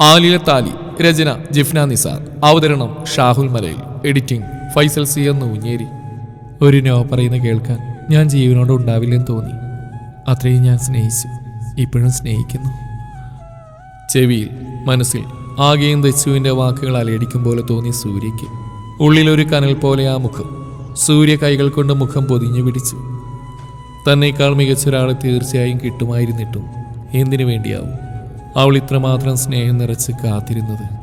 ആലിലെ താലി രചന ജിഫ്ന നിസാർ. അവതരണം ഷാഹുൽ മലയിൽ. എഡിറ്റിംഗ് ഫൈസൽ സി എന്ന് ഊഞ്ഞേരി ഒരു നോ പറയുന്ന കേൾക്കാൻ ഞാൻ ജീവനോട് ഉണ്ടാവില്ലെന്ന് തോന്നി. അത്രയും ഞാൻ സ്നേഹിച്ചു. ഇപ്പോഴും സ്നേഹിക്കുന്നു. ചെവിയിൽ മനസ്സിൽ ആകെയും ദച്ചുവിന്റെ വാക്കുകൾ അലയടിക്കും പോലെ തോന്നി സൂര്യയ്ക്ക്. ഉള്ളിലൊരു കനൽ പോലെ ആ മുഖം. സൂര്യ കൈകൾ കൊണ്ട് മുഖം പൊതിഞ്ഞു പിടിച്ചു. തന്നേക്കാൾ മികച്ച ഒരാളെ തീർച്ചയായും കിട്ടുമായിരുന്നിട്ടും എന്തിനു വേണ്ടിയാവും? അവൾ ഇത്രമാത്രം സ്നേഹം നിറച്ച് കാത്തിരുന്നത്.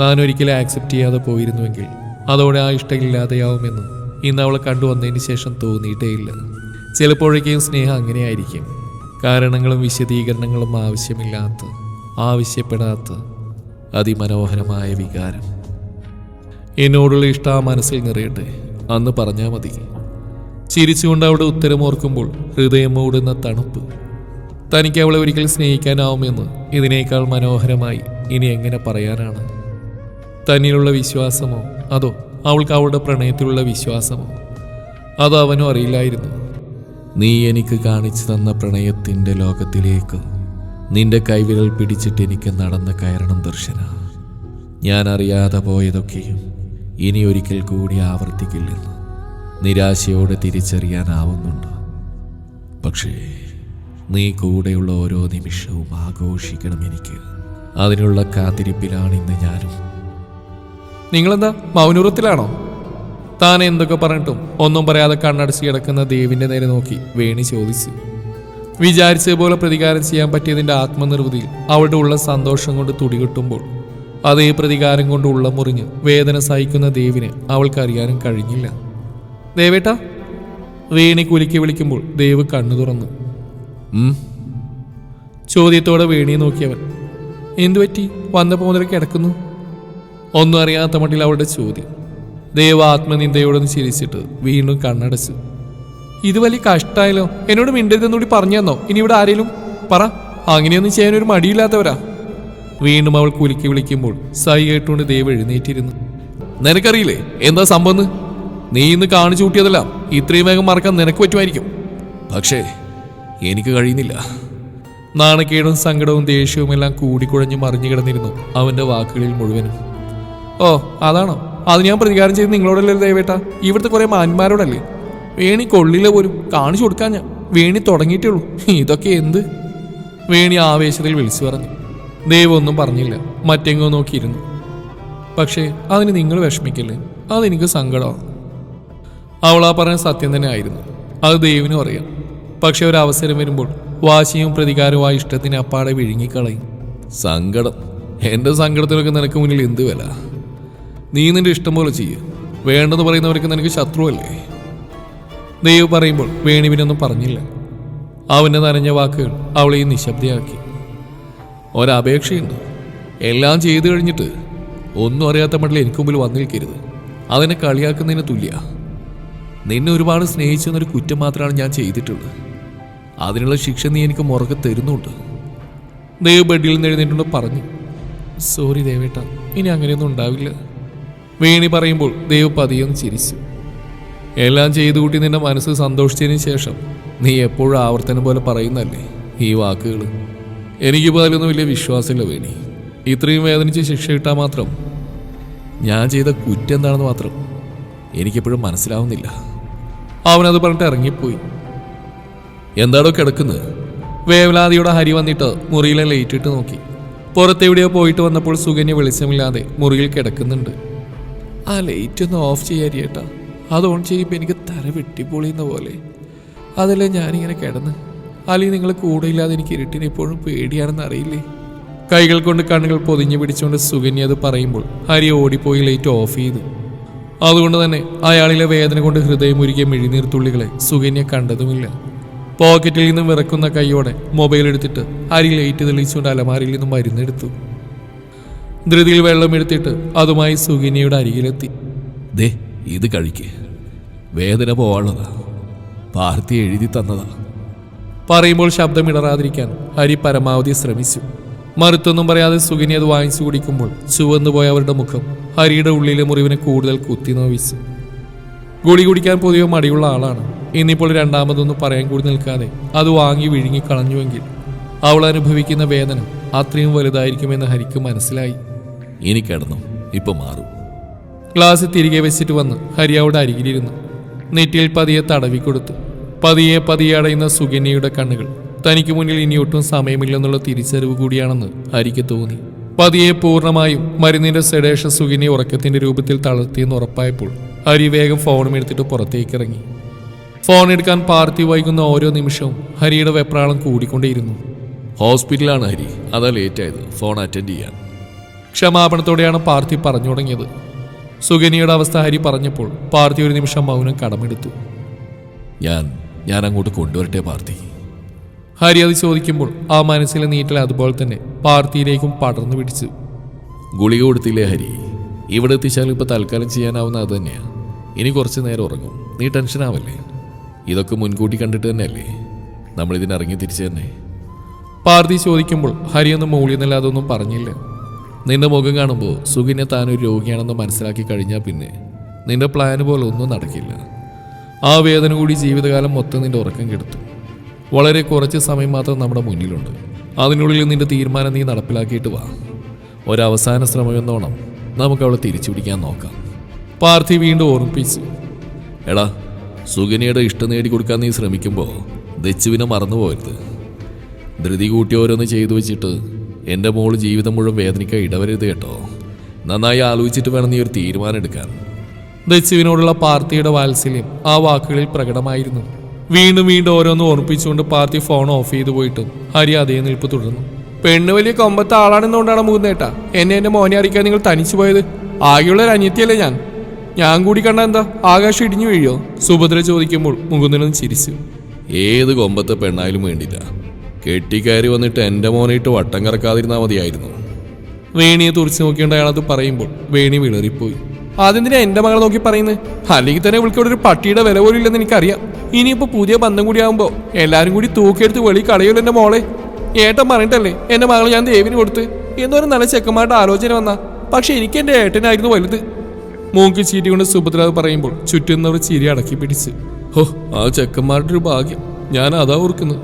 താൻ ഒരിക്കലും ആക്സെപ്റ്റ് ചെയ്യാതെ പോയിരുന്നുവെങ്കിൽ അതോടെ ആ ഇഷ്ടമില്ലാതെയാവുമെന്ന് ഇന്ന് അവളെ കണ്ടുവന്നതിന് ശേഷം തോന്നിയിട്ടേയില്ല. ചിലപ്പോഴേക്കും സ്നേഹം അങ്ങനെയായിരിക്കും. കാരണങ്ങളും വിശദീകരണങ്ങളും ആവശ്യമില്ലാത്ത ആവശ്യപ്പെടാത്ത അതിമനോഹരമായ വികാരം. എന്നോടുള്ള ഇഷ്ടം ആ മനസ്സിൽ നിറയട്ടെ അന്ന് പറഞ്ഞാൽ മതി. ചിരിച്ചുകൊണ്ട് അവിടെ ഉത്തരമോർക്കുമ്പോൾ ഹൃദയം മൂടുന്ന തണുപ്പ് തനിക്ക് അവളെ ഒരിക്കൽ സ്നേഹിക്കാനാവുമെന്ന് ഇതിനേക്കാൾ മനോഹരമായി ഇനി എങ്ങനെ പറയാനാണ്? തന്നിലുള്ള വിശ്വാസമോ? അതോ അവൾക്ക് അവളുടെ പ്രണയത്തിലുള്ള വിശ്വാസമോ? അത് അവനും അറിയില്ലായിരുന്നു. നീ എനിക്ക് കാണിച്ചു തന്ന പ്രണയത്തിന്റെ ലോകത്തിലേക്ക് നിന്റെ കൈവിരൽ പിടിച്ചിട്ട് എനിക്ക് നടന്ന് കയറണം ദർശന. ഞാൻ അറിയാതെ പോയതൊക്കെയും ഇനി ഒരിക്കൽ കൂടി ആവർത്തിക്കില്ലെന്ന് നിരാശയോടെ തിരിച്ചറിയാനാവുന്നുണ്ട്. പക്ഷേ നീ കൂടെയുള്ള ഓരോ നിമിഷവും ആഘോഷിക്കണം എനിക്ക്. അതിനുള്ള കാത്തിരിപ്പിലാണ് ഇന്ന് ഞാനും. നിങ്ങളെന്താ മൗനൂറത്തിലാണോ താൻ എന്തൊക്കെ പറഞ്ഞിട്ടും ഒന്നും പറയാതെ കണ്ണടച്ച് കിടക്കുന്ന ദേവിന്റെ നേരെ നോക്കി വേണി ചോദിച്ചു. വിചാരിച്ചതുപോലെ പ്രതികാരം ചെയ്യാൻ പറ്റിയതിന്റെ ആത്മനിർവൃതിയിൽ അവളുടെ ഉള്ള സന്തോഷം കൊണ്ട് തുടികൊട്ടുമ്പോൾ അതേ പ്രതികാരം കൊണ്ട് ഉള്ള മുറിഞ്ഞ് വേദന സഹിക്കുന്ന ദേവിനെ അവൾക്കറിയാനും കഴിഞ്ഞില്ല. ദേവേട്ട വേണി കുലുക്കി വിളിക്കുമ്പോൾ ദേവ് കണ്ണു തുറന്നു. ചോദ്യത്തോടെ വേണിയെ നോക്കിയവൻ. എന്തു പറ്റി? വന്നപ്പോൾ കിടക്കുന്നു? ഒന്നും അറിയാത്ത മട്ടിൽ അവളുടെ ചോദ്യം. ദൈവ ആത്മനിന്ദയോടൊന്ന് ചിരിച്ചിട്ട് വീണ്ടും കണ്ണടച്ചു. ഇത് വലിയ കഷ്ടമായല്ലോ എന്നോട് മിണ്ടരുതെന്നുകൂടി പറഞ്ഞു തന്നോ ഇനി ഇവിടെ ആരെങ്കിലും പറ. അങ്ങനെയൊന്നും ചെയ്യാൻ ഒരു മടിയില്ലാത്തവരാ. വീണ്ടും അവൾ കുലുക്കി വിളിക്കുമ്പോൾ സൈ കേട്ടുകൊണ്ട് ദൈവം എഴുന്നേറ്റിരുന്നു. നിനക്കറിയില്ലേ? എന്താ സംഭവം നീ ഇന്ന് കാണിച്ചു കൂട്ടിയതല്ല ഇത്രയും വേഗം മറക്കാൻ നിനക്ക് പറ്റുമായിരിക്കും. പക്ഷേ എനിക്ക് കഴിയുന്നില്ല. നാണക്കേടും സങ്കടവും ദേഷ്യവും എല്ലാം കൂടിക്കുഴഞ്ഞു മറിഞ്ഞു കിടന്നിരുന്നു അവന്റെ വാക്കുകളിൽ മുഴുവനും. ഓ അതാണോ? അത് ഞാൻ പ്രതികാരം ചെയ്ത് നിങ്ങളോടല്ലേ ദയവേട്ട ഇവിടുത്തെ കുറെ മാന്മാരോടല്ലേ? വേണി കൊള്ളില്ല പോലും. കാണിച്ചു കൊടുക്കാൻ ഞാൻ. വേണി തുടങ്ങിയിട്ടേ ഉള്ളൂ. ഇതൊക്കെ എന്ത്? വേണി ആവേശത്തിൽ വിളിച്ചു പറഞ്ഞു. ദൈവം ഒന്നും പറഞ്ഞില്ല. മറ്റെങ്ങോ നോക്കിയിരുന്നു. പക്ഷേ അതിന് നിങ്ങൾ വിഷമിക്കില്ലേ? അതെനിക്ക് സങ്കടമാണ്. അവൾ ആ പറഞ്ഞ സത്യം തന്നെ ആയിരുന്നു. അത് ദൈവനും അറിയാം. പക്ഷെ ഒരു അവസരം വരുമ്പോൾ വാശിയും പ്രതികാരവും ആ ഇഷ്ടത്തിന് അപ്പാടെ വിഴുങ്ങിക്കളയും. സങ്കടം. എന്റെ സങ്കടത്തിനൊക്കെ നിനക്ക് മുന്നിൽ എന്ത് വില? നീ നിന്റെ ഇഷ്ടം പോലെ ചെയ്യ്. വേണ്ടെന്ന് പറയുന്നവർക്ക് നിനക്ക് ശത്രുവല്ലേ? ദൈവം പറയുമ്പോൾ വേണിവിനൊന്നും പറഞ്ഞില്ല. അവന്റെ നനഞ്ഞ വാക്കുകൾ അവളെയും നിശബ്ദയാക്കി. ഒരപേക്ഷയുണ്ട്. എല്ലാം ചെയ്തു കഴിഞ്ഞിട്ട് ഒന്നും അറിയാത്ത മട്ടിൽ എനിക്ക് മുമ്പിൽ വന്നു നിൽക്കരുത് അതിനെ കളിയാക്കുന്നതിന് തുല്യ. നിന്നെ ഒരുപാട് സ്നേഹിച്ചെന്നൊരു കുറ്റം മാത്രമാണ് ഞാൻ ചെയ്തിട്ടുള്ളത്. അതിനുള്ള ശിക്ഷ നീ എനിക്ക് മുറകെ തരുന്നുണ്ട്. ദേവ് ബെഡിൽ നിന്ന് പറഞ്ഞു സോറി ദേവേട്ട ഇനി അങ്ങനെയൊന്നും ഉണ്ടാവില്ല. വേണി പറയുമ്പോൾ ദേവ് പതിയൊന്ന് ചിരിച്ചു. എല്ലാം ചെയ്തു കൂട്ടി നിന്റെ മനസ്സ് സന്തോഷിച്ചതിന് ശേഷം നീ എപ്പോഴും ആവർത്തനം പോലെ പറയുന്നല്ലേ ഈ വാക്കുകൾ എനിക്കിപ്പോൾ അതിലൊന്നും വലിയ വിശ്വാസമില്ല വേണി. ഇത്രയും വേദനിച്ച് ശിക്ഷ കിട്ടാൻ മാത്രം ഞാൻ ചെയ്ത കുറ്റം എന്താണെന്ന് മാത്രം എനിക്കെപ്പോഴും മനസ്സിലാവുന്നില്ല. അവനത് പറഞ്ഞിട്ട് ഇറങ്ങിപ്പോയി. എന്താടോ കിടക്കുന്നത് വേവലാതിയുടെ ഹരി വന്നിട്ട് മുറിയിലെ ലൈറ്റിട്ട് നോക്കി. പുറത്തെവിടെയോ പോയിട്ട് വന്നപ്പോൾ സുകന്യ വെളിച്ചമില്ലാതെ മുറിയിൽ കിടക്കുന്നുണ്ട്. ആ ലൈറ്റ് ഒന്ന് ഓഫ് ചെയ്യാരിയേട്ടാ അത് ഓൺ ചെയ്യുമ്പോൾ എനിക്ക് തല വെട്ടിപ്പൊളിയുന്ന പോലെ. അതല്ലേ ഞാനിങ്ങനെ കിടന്ന്. അല്ലെങ്കിൽ നിങ്ങൾ കൂടെ ഇല്ലാതെ എനിക്ക് ഇരുട്ടിന് എപ്പോഴും പേടിയാണെന്ന് അറിയില്ലേ? കൈകൾ കൊണ്ട് കണ്ണുകൾ പൊതിഞ്ഞു പിടിച്ചുകൊണ്ട് സുകന്യ അത് പറയുമ്പോൾ ഹരി ഓടിപ്പോയി ലൈറ്റ് ഓഫ് ചെയ്തു. അതുകൊണ്ട് തന്നെ അയാളിലെ വേദന കൊണ്ട് ഹൃദയം ഹൃദയമുരുകിയ മിഴിനീർത്തുള്ളികളെ സുകന്യ കണ്ടതുമില്ല. പോക്കറ്റിൽ നിന്നും വിറക്കുന്ന കൈയോടെ മൊബൈൽ എടുത്തിട്ട് അരി ലൈറ്റ് തെളിയിച്ചുകൊണ്ട് അലമാരിയിൽ നിന്നും മരുന്നെടുത്തു ധൃതിയിൽ വെള്ളമെടുത്തിട്ട് അതുമായി സുഗിനിയുടെ അരികിലെത്തി. ദേ ഇത് കഴിക്കേ. വേദന പോവാനുള്ളതാ. പാർത്തി എഴുതി തന്നതാ. പറയുമ്പോൾ ശബ്ദമിടറാതിരിക്കാൻ ഹരി പരമാവധി ശ്രമിച്ചു. മറുത്തൊന്നും പറയാതെ സുഗിനി അത് വാങ്ങിച്ചു കുടിക്കുമ്പോൾ ചുവന്നുപോയ അവരുടെ മുഖം ഹരിയുടെ ഉള്ളിലെ മുറിവിനെ കൂടുതൽ കുത്തി നോവിച്ചു ഗുളി കുടിക്കാൻ പൊതുവെ മടിയുള്ള ആളാണ്. ഇന്നിപ്പോൾ രണ്ടാമതൊന്നും പറയാൻ കൂടി നിൽക്കാതെ അത് വാങ്ങി വിഴുങ്ങി കളഞ്ഞുവെങ്കിൽ അവൾ അനുഭവിക്കുന്ന വേദന അത്രയും വലുതായിരിക്കുമെന്ന് ഹരിക്ക് മനസ്സിലായി. ഇനി കിടന്നു. ഇപ്പൊ മാറും. ഗ്ലാസ് തിരികെ വെച്ചിട്ട് വന്ന് ഹരി അവിടെ അരികിലിരുന്നു. നെറ്റിയിൽ പതിയെ തടവിക്കൊടുത്തു പതിയെ പതിയെ അടയുന്ന സുകന്യയുടെ കണ്ണുകൾ തനിക്ക് മുന്നിൽ ഇനി ഒട്ടും സമയമില്ലെന്നുള്ള തിരിച്ചറിവ് കൂടിയാണെന്ന് ഹരിക്ക് തോന്നി. പതിയെ പൂർണമായും മരുന്നിന്റെ സെഡേഷ സുകന്യ ഉറക്കത്തിന്റെ രൂപത്തിൽ തളർത്തിയെന്ന് ഉറപ്പായപ്പോൾ ഹരി വേഗം ഫോണും എടുത്തിട്ട് പുറത്തേക്ക് ഇറങ്ങി ഫോൺ എടുക്കാൻ പാർത്തി വൈകുന്ന ഓരോ നിമിഷവും ഹരിയുടെ വെപ്രാളം കൂടിക്കൊണ്ടേയിരുന്നു. ഹോസ്പിറ്റലാണ് ഹരി. അതാ ലേറ്റ് ആയത് ഫോൺ അറ്റൻഡ് ചെയ്യാൻ. ക്ഷമാപണത്തോടെയാണ് പാർത്തി പറഞ്ഞു തുടങ്ങിയത്. സുഗനിയുടെ അവസ്ഥ ഹരി പറഞ്ഞപ്പോൾ പാർത്തി ഒരു നിമിഷം മൗനം കടമെടുത്തു. ഞാൻ ഞാൻ അങ്ങോട്ട് കൊണ്ടുവരട്ടെ പാർത്തി ഹരി അത് ചോദിക്കുമ്പോൾ ആ മനസ്സിലെ നീറ്റൽ അതുപോലെ തന്നെ പാർത്ഥിയിലേക്കും പടർന്നു പിടിച്ചു. ഗുളിക കൊടുത്തില്ലേ ഹരി? ഇവിടെ എത്തിച്ചാൽ ഇപ്പൊ തൽക്കാലം ചെയ്യാനാവുന്ന അത് തന്നെയാ. ഇനി കുറച്ച് നേരം ഉറങ്ങും. നീ ടെൻഷൻ ആവല്ലേ? ഇതൊക്കെ മുൻകൂട്ടി കണ്ടിട്ട് തന്നെയല്ലേ? നമ്മൾ ഇതിനിറങ്ങി തിരിച്ചു തന്നെ. പാർത്ഥി ചോദിക്കുമ്പോൾ ഹരി ഒന്നും മൂളിയെന്നല്ല അതൊന്നും പറഞ്ഞില്ല. നിന്റെ മുഖം കാണുമ്പോൾ സുഖിനെ താനൊരു രോഗിയാണെന്ന് മനസ്സിലാക്കി കഴിഞ്ഞാൽ പിന്നെ നിന്റെ പ്ലാന് പോലെ ഒന്നും നടക്കില്ല. ആ വേദന കൂടി ജീവിതകാലം മൊത്തം നിന്റെ ഉറക്കം കെടുത്തു. വളരെ കുറച്ച് സമയം മാത്രം നമ്മുടെ മുന്നിലുണ്ട്. അതിനുള്ളിൽ നിന്റെ തീരുമാനം നീ നടപ്പിലാക്കിയിട്ട് വാ. ഒരവസാന ശ്രമമെന്നോണം നമുക്ക് അവളെ തിരിച്ചു പിടിക്കാൻ നോക്കാം. പാർത്ഥി വീണ്ടും ഓർമ്മിപ്പിച്ചു എടാ സുഗനിയുടെ ഇഷ്ടം നേടിക്കൊടുക്കാൻ നീ ശ്രമിക്കുമ്പോൾ ദച്ചുവിനെ മറന്നു പോകരുത് ധൃതി കൂട്ടി ഓരോന്ന് ചെയ്തു വെച്ചിട്ട് എന്റെ മോൾ ജീവിതം മുഴുവൻ വേദനിക്കാൻ ഇടവരരുത് കേട്ടോ. നന്നായി ആലോചിച്ചിട്ട് വേണം നീ ഒരു തീരുമാനം എടുക്കാൻ ദച്ചുവിനോടുള്ള പാർത്തിയുടെ വാത്സല്യം ആ വാക്കുകളിൽ പ്രകടമായിരുന്നു. വീണ്ടും വീണ്ടും ഓരോന്ന് ഓർപ്പിച്ചുകൊണ്ട് പാർത്തി ഫോൺ ഓഫ് ചെയ്തു പോയിട്ട് ഹരി അതേ നിൽപ്പ് തുടർന്നു. പെണ്ണ് വലിയ കൊമ്പത്തെ ആളാണെന്നുകൊണ്ടാണ് മൂന്നേട്ടാ. എന്നെ എന്റെ മോനെ അറിയിക്കാൻ നിങ്ങൾ തനിച്ചു പോയത്? ആകെയുള്ള ഒരു അനിയത്തിയല്ലേ ഞാൻ. ഞാൻ കൂടി കണ്ട എന്താ? ആകാശം ഇടിഞ്ഞു വീഴോ സുഭദ്ര ചോദിക്കുമ്പോൾ മുകുന്ദനും ചിരിച്ചു. ഏത് കൊമ്പത്തെ പെണ്ണായാലും വേണ്ടില്ല. കെട്ടിക്കയറി വന്നിട്ട് എന്റെ മോനെ ഇട്ട് വട്ടം കറക്കാതിരുന്നാൽ മതിയായിരുന്നു. വേണിയെ തുറച്ചു നോക്കേണ്ട അയാളത് പറയുമ്പോൾ വേണി വിളറിപ്പോയി. അതെന്തിനാ എന്റെ മകളെ നോക്കി പറയുന്നത് അല്ലെങ്കിൽ തന്നെ ഇവൾക്ക് ഇവിടെ ഒരു പട്ടിയുടെ വില പോലും ഇല്ലെന്ന് എനിക്കറിയാം. ഇനിയിപ്പോ പുതിയ ബന്ധം കൂടി ആകുമ്പോ എല്ലാരും കൂടി തൂക്കിയെടുത്ത് വെളി കളയൂല എന്റെ മോളെ. ഏട്ടൻ പറഞ്ഞിട്ടല്ലേ എന്റെ മകളെ ഞാൻ ദേവിന് കൊടുത്ത്? എന്നൊരു നല്ല ചെക്കന്മാരുടെ ആലോചന വന്ന. പക്ഷെ എനിക്ക് എന്റെ ഏട്ടനായിരുന്നു വലുത്. മൂക്കി ചീറ്റി കൊണ്ട് സുഭദ്രാവ് പറയുമ്പോൾ ചുറ്റുന്നവർ ചിരി അടക്കി പിടിച്ച് ഹോ ആ ചെക്കന്മാരുടെ ഒരു ഭാഗ്യം. ഞാൻ അതാ ഓർക്കുന്നത്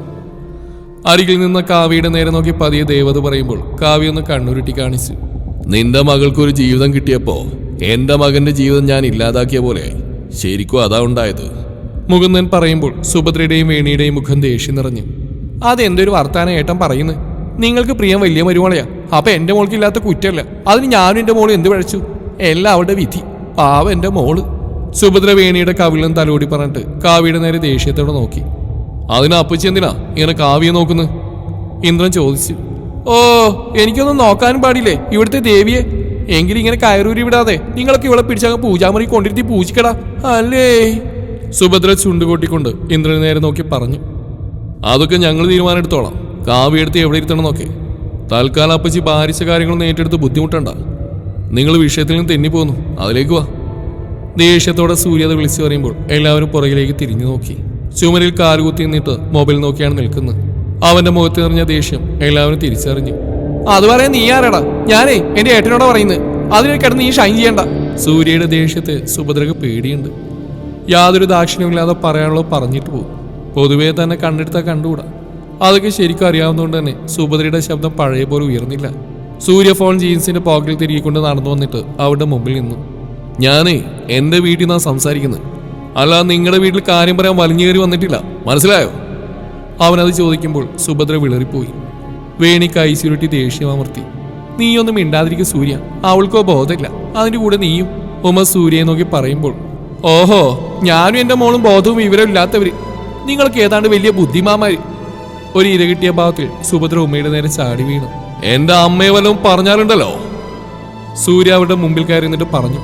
അരികിൽ നിന്ന കാവ്യയുടെ നേരെ നോക്കി പതിയെ ദേവത പറയുമ്പോൾ കാവ്യ ഒന്ന് കണ്ണുരുട്ടി കാണിച്ചു നിന്റെ മകൾക്കൊരു ജീവിതം കിട്ടിയപ്പോ എന്റെ മകന്റെ ജീവിതം ഞാൻ ഇല്ലാതാക്കിയ പോലെ ശരിക്കും അതാ ഉണ്ടായത്. മുകുന്ദൻ പറയുമ്പോൾ സുഭദ്രയുടെയും വേണിയുടെയും മുഖം ദേഷ്യം നിറഞ്ഞു അതെന്തൊരു വർത്താന ഏട്ടൻ പറയുന്നു. നിങ്ങൾക്ക് പ്രിയം വലിയ മരുമോളയാ. അപ്പൊ എന്റെ മോൾക്ക് ഇല്ലാത്ത കുറ്റമല്ല അതിന് ഞാനും എന്റെ മോളും എന്ത് പഴച്ചു എല്ലാം അവളുടെ വിധി. പാവ എന്റെ മോൾ. സുഭദ്ര വേണിയുടെ കവിളിലും തലോടി പറഞ്ഞിട്ട് കാവിയുടെ നേരെ ദേഷ്യത്തോടെ നോക്കി. അതിന് അപ്പച്ചി എന്തിനാ ഇങ്ങനെ കാവ്യെ നോക്കുന്നു? ഇന്ദ്രൻ ചോദിച്ചു. ഓ എനിക്കൊന്നും നോക്കാനും പാടില്ലേ ഇവിടുത്തെ ദേവിയെ? എങ്കിലും ഇങ്ങനെ കയറൂരി വിടാതെ നിങ്ങളൊക്കെ ഇവിടെ പിടിച്ചങ്ങ് പൂജാമുറി കൊണ്ടിരുത്തി പൂജിക്കടാ. അല്ലേ? സുഭദ്ര ചുണ്ടുകൂട്ടിക്കൊണ്ട് ഇന്ദ്രന് നേരെ നോക്കി പറഞ്ഞു. അതൊക്കെ ഞങ്ങൾ തീരുമാനം എടുത്തോളാം കാവ്യ എടുത്ത് എവിടെ ഇരുത്തണം നോക്കേ തൽക്കാലം അപ്പച്ചി ഭാരിച്ച കാര്യങ്ങളൊന്നും ഏറ്റെടുത്ത് ബുദ്ധിമുട്ടണ്ട. നിങ്ങൾ വിഷയത്തിൽ നിന്ന് തെന്നിപ്പോന്നു അതിലേക്ക് വാ. ദേഷ്യത്തോടെ സൂര്യത വിളിച്ചു പറയുമ്പോൾ എല്ലാവരും പുറകിലേക്ക് തിരിഞ്ഞു നോക്കി. ചുമരിൽ കാലുകുത്തി നിന്നിട്ട് മൊബൈൽ നോക്കിയാണ് നിൽക്കുന്നത്. അവന്റെ മുഖത്ത് നിറഞ്ഞ ദേഷ്യം എല്ലാവരും തിരിച്ചറിഞ്ഞു. അത് പറയാൻ നീ ആരാടാ? ഞാനേ എന്റെ ഏട്ടനോടാ പറയുന്നത്. അതിനെ കിടന്ന് നീ ഷൈൻ ചെയ്യണ്ട. സൂര്യയുടെ ദേഷ്യത്തെ സുഭദ്രക്ക് പേടിയുണ്ട്. യാതൊരു ദാക്ഷിണ്യമില്ലാതെ പറയാനുള്ളത് പറഞ്ഞിട്ട് പോകും. പൊതുവേ തന്നെ കണ്ടെടുത്താൽ കണ്ടുകൂടാ. അതൊക്കെ ശരിക്കും അറിയാവുന്നതുകൊണ്ട് തന്നെ സുഭദ്രയുടെ ശബ്ദം പഴയ പോലെ ഉയർന്നില്ല. സൂര്യ ഫോൺ ജീൻസിന്റെ പോക്കറ്റിൽ തിരികൊണ്ട് നടന്നു വന്നിട്ട് അവരുടെ മുമ്പിൽ നിന്നു. ഞാനേ എന്റെ വീട്ടിൽ നിന്നാണ് സംസാരിക്കുന്നത് അല്ല നിങ്ങളുടെ വീട്ടിൽ കാര്യം പറയാൻ വലിഞ്ഞു കയറി വന്നിട്ടില്ല. മനസ്സിലായോ? അവനത് ചോദിക്കുമ്പോൾ സുഭദ്ര വിളറിപ്പോയി. വേണി കൈ ചുരുട്ടി ദേഷ്യമർത്തി നീയൊന്നും മിണ്ടാതിരിക്കും സൂര്യ. അവൾക്കോ ബോധമില്ല. അതിന്റെ കൂടെ നീയും. ഉമ സൂര്യയെ നോക്കി പറയുമ്പോൾ ഓഹോ ഞാനും എന്റെ മോളും ബോധവും വിവരവും ഇല്ലാത്തവര് നിങ്ങൾക്ക് ഏതാണ്ട് വലിയ ബുദ്ധിമാമാര് ഒരു ഇര കിട്ടിയ ഭാവത്തിൽ സുഭദ്ര ഉമ്മയുടെ നേരെ ചാടി വീണു. എന്റെ അമ്മയെ വല്ലതും പറഞ്ഞാലുണ്ടല്ലോ? സൂര്യ അവരുടെ മുമ്പിൽ കയറി നിന്നിട്ട് പറഞ്ഞു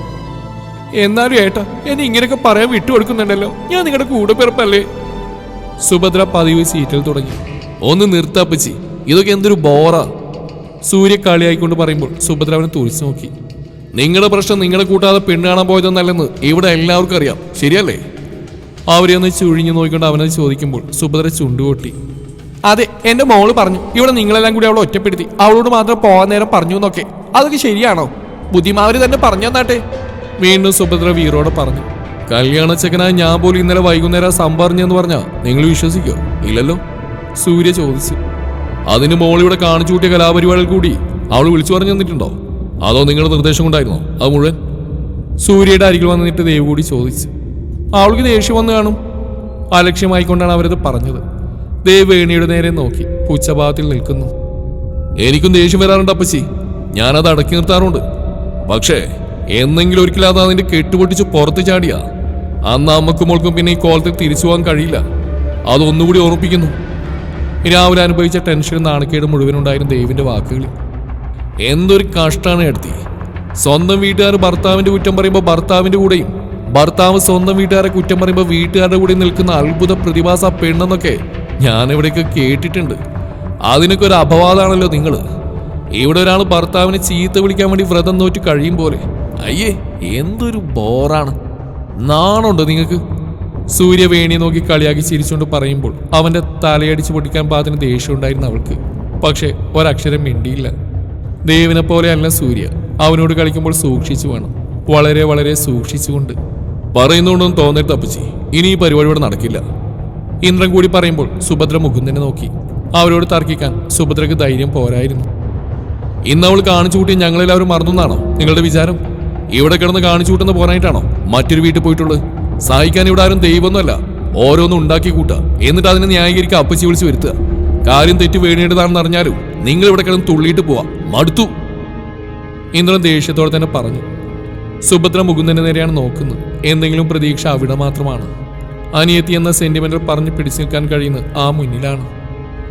എന്നാലും ഏട്ടാ എന്നെ ഇങ്ങനെയൊക്കെ പറയാൻ വിട്ടുകൊടുക്കുന്നുണ്ടല്ലോ. ഞാൻ നിങ്ങളുടെ കൂടെ പിറപ്പല്ലേ? സുഭദ്ര പതിവ് സീറ്റിൽ തുടങ്ങി. ഒന്ന് നിർത്താപ്പിച്ചി ഇതൊക്കെ എന്തൊരു ബോറാ. സൂര്യ കളിയായിക്കൊണ്ട് പറയുമ്പോൾ സുഭദ്ര അവനെ തുറിച്ചു നോക്കി. നിങ്ങളുടെ പ്രശ്നം നിങ്ങളെ കൂട്ടാതെ പെണ്ണ് കാണാൻ പോയതെന്നല്ലെന്ന് ഇവിടെ എല്ലാവർക്കും അറിയാം. ശരിയല്ലേ? അവരെ ഒന്ന് ചുഴിഞ്ഞു നോക്കിക്കൊണ്ട് അവനത് ചോദിക്കുമ്പോൾ സുഭദ്ര ചുണ്ടുകൊട്ടി. അതെ എന്റെ മോൾ പറഞ്ഞു ഇവിടെ നിങ്ങളെല്ലാം കൂടി അവളെ ഒറ്റപ്പെടുത്തി. അവളോട് മാത്രം പോകാൻ നേരം പറഞ്ഞു എന്നൊക്കെ. അതൊക്കെ ശരിയാണോ? ബുദ്ധിമാവര് തന്നെ പറഞ്ഞു തന്നാട്ടെ. വീണ്ടും സുഭദ്ര വീറോട് പറഞ്ഞു കല്യാണ ചെക്കനായി ഞാൻ പോലും ഇന്നലെ വൈകുന്നേരം സംഭറിഞ്ഞെന്ന് പറഞ്ഞാ? നിങ്ങൾ വിശ്വസിക്കോ? ഇല്ലല്ലോ? സൂര്യ ചോദിച്ചു അതിന് മോളിവിടെ കാണിച്ചു കൂട്ടിയ കലാപരിപാടികൾ കൂടി അവൾ വിളിച്ചു പറഞ്ഞു തന്നിട്ടുണ്ടോ? അതോ നിങ്ങളുടെ നിർദ്ദേശം കൊണ്ടായിരുന്നോ? അത് മുഴുവൻ? സൂര്യയുടെ അരികിൽ വന്നിട്ട് ദേവ് കൂടി ചോദിച്ചു അവൾക്ക് ദേഷ്യം വന്ന് കാണും. അലക്ഷ്യമായിക്കൊണ്ടാണ് അവരത് പറഞ്ഞത്. ദേവ് വേണിയുടെ നേരെ നോക്കി പൂച്ചഭാഗത്തിൽ നിൽക്കുന്നു. എനിക്കും ദേഷ്യം വരാറുണ്ട് അപ്പച്ചി. ഞാനത് അടക്കി നിർത്താറുണ്ട്. പക്ഷേ എന്നെങ്കിലും ഒരിക്കലും അത് അതിന്റെ കെട്ടുപൊട്ടിച്ച് പുറത്ത് ചാടിയാ. അന്ന് അമ്മക്കും മോൾക്കും പിന്നെ ഈ കോലത്തിൽ തിരിച്ചു പോകാൻ കഴിയില്ല. അതൊന്നുകൂടി ഓർമ്മിപ്പിക്കുന്നു. രാവിലെ അനുഭവിച്ച ടെൻഷനും നാണക്കേടും മുഴുവനുണ്ടായിരുന്നു ദേവിന്റെ വാക്കുകളിൽ. എന്തൊരു കഷ്ടാണ് എടുത്തി. സ്വന്തം വീട്ടുകാർ ഭർത്താവിന്റെ കുറ്റം പറയുമ്പോൾ ഭർത്താവിന്റെ കൂടെയും ഭർത്താവ് സ്വന്തം വീട്ടുകാരെ കുറ്റം പറയുമ്പോൾ വീട്ടുകാരുടെ കൂടെ നിൽക്കുന്ന അത്ഭുത പ്രതിഭാസ പെണ്ണെന്നൊക്കെ ഞാൻ എവിടെയൊക്കെ കേട്ടിട്ടുണ്ട്. അതിനൊക്കെ ഒരു അപവാദമാണല്ലോ നിങ്ങൾ ഇവിടെ ഒരാൾ ഭർത്താവിനെ ചീത്ത വിളിക്കാൻ വേണ്ടി വ്രതം നോറ്റ് കഴിയും പോലെ. അയ്യേ എന്തൊരു ബോറാണ്. നാണുണ്ടോ നിങ്ങൾക്ക്? സൂര്യവേണിയെ നോക്കി കളിയാക്കി ചിരിച്ചുകൊണ്ട് പറയുമ്പോൾ അവന്റെ തലയടിച്ച് പൊട്ടിക്കാൻ പാത്തിന് ദേഷ്യമുണ്ടായിരുന്നു അവൾക്ക്. പക്ഷേ ഒരക്ഷരം മിണ്ടിയില്ല. ദേവിനെ പോലെയല്ല സൂര്യ. അവനോട് കളിക്കുമ്പോൾ സൂക്ഷിച്ചു വേണം. വളരെ വളരെ സൂക്ഷിച്ചുകൊണ്ട്. പറയുന്നുണ്ടെന്ന് തോന്നിട്ട് അപ്പച്ചി. ഇനി ഈ പരിപാടി ഇവിടെ നടക്കില്ല. ഇന്ദ്രൻ കൂടി പറയുമ്പോൾ സുഭദ്ര മുകുന്ദനെ നോക്കി. അവരോട് തർക്കിക്കാൻ സുഭദ്രക്ക് ധൈര്യം പോരായിരുന്നു. ഇന്ന് അവൾ കാണിച്ചു കൂട്ടി ഞങ്ങളെല്ലാവരും മറന്നെന്നാണോ നിങ്ങളുടെ വിചാരം? ഇവിടെ കിടന്ന് കാണിച്ചു കൂട്ടുന്ന പോരായിട്ടാണോ മറ്റൊരു വീട്ടിൽ പോയിട്ടുള്ളത്? സഹായിക്കാൻ ഇവിടെ ആരും ദൈവമൊന്നുമല്ല. ഓരോന്നും ഉണ്ടാക്കി കൂട്ടുക. എന്നിട്ട് അതിനെ ന്യായീകരിക്കുക അപ്പച്ചി വിളിച്ച് വരുത്തുക. കാര്യം തെറ്റ് വേണേണ്ടതാണെന്ന് അറിഞ്ഞാലും നിങ്ങൾ ഇവിടെ കിടന്ന് തുള്ളിയിട്ട് പോവാ. മടുത്തു. ഇന്ദ്രൻ ദേഷ്യത്തോടെ തന്നെ പറഞ്ഞു. സുഭദ്ര മുകുന്ദന്റെ നേരെയാണ് നോക്കുന്നത്. എന്തെങ്കിലും പ്രതീക്ഷ അവിടെ മാത്രമാണ്. അനിയത്തി എന്ന സെന്റിമെന്റൽ പറഞ്ഞു പിടിച്ചു നിൽക്കാൻ കഴിയുന്നത് ആ മുന്നിലാണ്.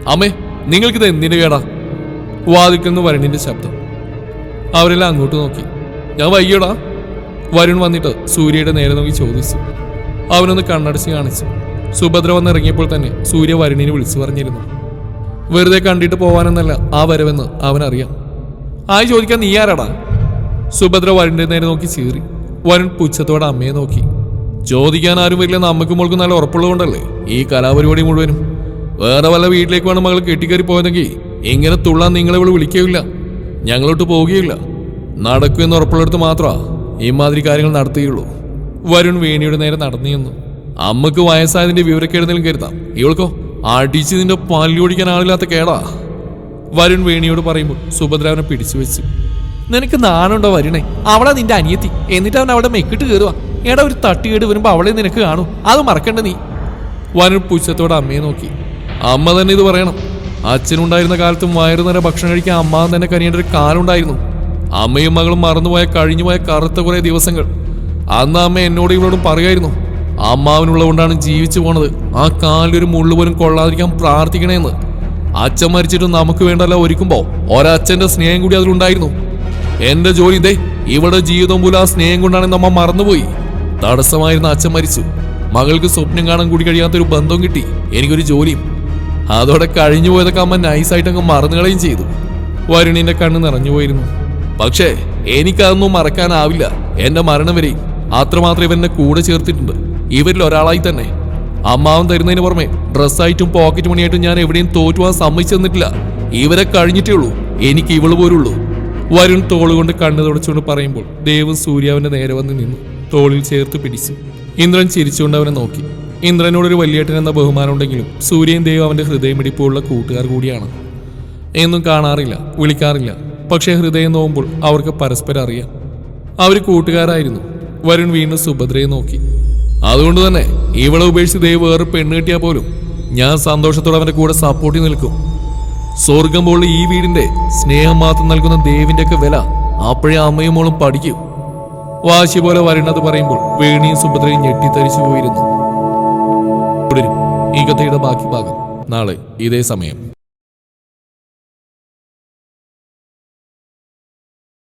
അമ്മേ നിങ്ങൾക്കിത് എന്തിനു കേടാ? വാതിൽക്കൽ നിന്ന് വരുണിന്റെ ശബ്ദം. അവരെല്ലാം അങ്ങോട്ട് നോക്കി. ഞാൻ വയ്യടാ വരുൺ വന്നിട്ട് സൂര്യയുടെ നേരെ നോക്കി ചോദിച്ചു. അവനൊന്ന് കണ്ണടച്ച് കാണിച്ചു. സുഭദ്ര വന്നിറങ്ങിയപ്പോൾ തന്നെ സൂര്യ വരുണിനെ വിളിച്ചു പറഞ്ഞിരുന്നു. വെറുതെ കണ്ടിട്ട് പോവാനെന്നല്ല ആ വരവെന്ന് അവനറിയാം. ആയി ചോദിക്കാൻ നീ ആരാടാ? സുഭദ്ര വരുണിന്റെ നേരെ നോക്കി ചീറി. വരുൺ പുച്ഛത്തോടെ അമ്മയെ നോക്കി. ചോദിക്കാൻ ആരും വരില്ലെന്ന് അമ്മയ്ക്കും മോൾക്കും നല്ല ഉറപ്പുള്ളതുകൊണ്ടല്ലേ ഈ കലാപരിപാടി മുഴുവനും? വേറെ വല്ല വീട്ടിലേക്ക് വേണം മകൾ കെട്ടിക്കയറി പോയതെങ്കിൽ ഇങ്ങനെ തുള്ളാൻ നിങ്ങളെ ഇവിടെ വിളിക്കുകയില്ല. ഞങ്ങളോട്ട് പോവുകയില്ല. നടക്കുമെന്ന് ഉറപ്പുള്ളിടത്ത് മാത്രമാ ഇമാതിരി കാര്യങ്ങൾ നടത്തുകയുള്ളൂ വരുൺ വേണിയുടെ നേരെ നടന്നു അമ്മയ്ക്ക് വയസ്സായതിന്റെ വിവരക്കേടുന്നെങ്കിലും കരുതാം. ഇവൾക്കോ അടിച്ച് നിന്റെ പല്ലി ഓടിക്കാൻ ആളില്ലാത്ത കേടാ. വരുൺ വേണിയോട് പറയുമ്പോൾ സുഭദ്ര അവനെ പിടിച്ചു വെച്ചു. നിനക്ക് നാണുണ്ടോ വരുണേ? അവളാ നിന്റെ അനിയത്തി. എന്നിട്ട് അവൻ അവിടെ മെക്കിട്ട് കയറുക എടാ ഒരു തട്ടുകേട് വരുമ്പോ അവളെ നിനക്ക് കാണൂ. അത് മറക്കണ്ട നീ. വനു പുച്ഛത്തോടെ അമ്മയെ നോക്കി. അമ്മ തന്നെ ഇത് പറയണം. അച്ഛനുണ്ടായിരുന്ന കാലത്തും വയറു നിറയെ ഭക്ഷണം കഴിക്കാൻ അമ്മ തന്നെ കനിയേണ്ട ഒരു കാലുണ്ടായിരുന്നു. അമ്മയും മകളും മറന്നുപോയ കഴിഞ്ഞുപോയ കറുത്ത കുറെ ദിവസങ്ങൾ. അന്ന് അമ്മ എന്നോട് ഇവളോടും പറയായിരുന്നു അമ്മാവിനുള്ളതുകൊണ്ടാണ് ജീവിച്ചു പോണത്. ആ കാലിലൊരു മുള്ളു പോലും കൊള്ളാതിരിക്കാൻ പ്രാർത്ഥിക്കണേന്ന്. അച്ഛൻ മരിച്ചിട്ട് നമുക്ക് വേണ്ടല്ല ഒരുക്കുമ്പോ. ഒരച്ഛന്റെ സ്നേഹം കൂടി അതിലുണ്ടായിരുന്നു. എന്റെ ജോലി ഇതേ ഇവിടെ ജീവിതം പോലും ആ സ്നേഹം കൊണ്ടാണെന്ന് അമ്മ മറന്നുപോയി. തടസ്സമായിരുന്ന അച്ഛൻ മരിച്ചു. മകൾക്ക് സ്വപ്നം കാണാൻ കൂടി കഴിയാത്തൊരു ബന്ധം കിട്ടി. എനിക്കൊരു ജോലിയും. അതോടെ കഴിഞ്ഞു പോയതൊക്കെ അമ്മ നൈസായിട്ട് അങ്ങ് മറന്നു കളയും ചെയ്തു. വരുണിന്റെ കണ്ണ് നിറഞ്ഞുപോയിരുന്നു പക്ഷേ എനിക്കതൊന്നും മറക്കാനാവില്ല. എന്റെ മരണം വരെയും. അത്രമാത്രം ഇവരെന്നെ കൂടെ ചേർത്തിട്ടുണ്ട്. ഇവരിൽ ഒരാളായി തന്നെ. അമ്മാവൻ തരുന്നതിന് പുറമെ ഡ്രസ്സായിട്ടും പോക്കറ്റ് മണിയായിട്ടും ഞാൻ എവിടെയും തോറ്റുവാൻ സമ്മതിച്ചു തന്നിട്ടില്ല ഇവരെ കഴിഞ്ഞിട്ടേ ഉള്ളൂ. എനിക്ക് ഇവൾ പോലുള്ളൂ. വരുൺ തോളുകൊണ്ട് കണ്ണു തുടച്ചുകൊണ്ട് പറയുമ്പോൾ ദേവും സൂര്യാവിന്റെ നേരെ വന്ന് നിന്നു. തോളിൽ ചേർത്ത് പിടിച്ചു ഇന്ദ്രൻ ചിരിച്ചുകൊണ്ട് അവനെ നോക്കി. ഇന്ദ്രനോട് ഒരു വലിയേട്ടൻ എന്ന ബഹുമാനം ബഹുമാനമുണ്ടെങ്കിലും സൂര്യൻ ദേവ് അവന്റെ ഹൃദയമിടിപ്പുള്ള കൂട്ടുകാർ കൂടിയാണ്. എന്നും കാണാറില്ല വിളിക്കാറില്ല. പക്ഷേ ഹൃദയം നോവുമ്പോൾ അവർക്ക് പരസ്പരം അറിയാം. അവർ കൂട്ടുകാരായിരുന്നു. വരുൺ വീണ്ടും സുഭദ്രയെ നോക്കി. അതുകൊണ്ട് തന്നെ ഇവളെ ഉപേക്ഷിച്ച് ദേവ് വേറെ പെണ്ണ് കിട്ടിയാൽ പോലും ഞാൻ സന്തോഷത്തോടെ അവന്റെ കൂടെ സപ്പോർട്ട് നിൽക്കും. സ്വർഗം പോലുള്ള ഈ വീടിന്റെ സ്നേഹം മാത്രം നൽകുന്ന ദേവിന്റെയൊക്കെ വില അപ്പോഴേ അമ്മയും മോളും പഠിക്കും. വാശി പോലെ വരണത് പറയുമ്പോൾ വേണിയും സുഭദ്രയും ഞെട്ടിത്തരിച്ചു പോയിരുന്നു. തുടരും. ഈ കഥയുടെ ബാക്കി ഭാഗം നാളെ ഇതേ സമയം.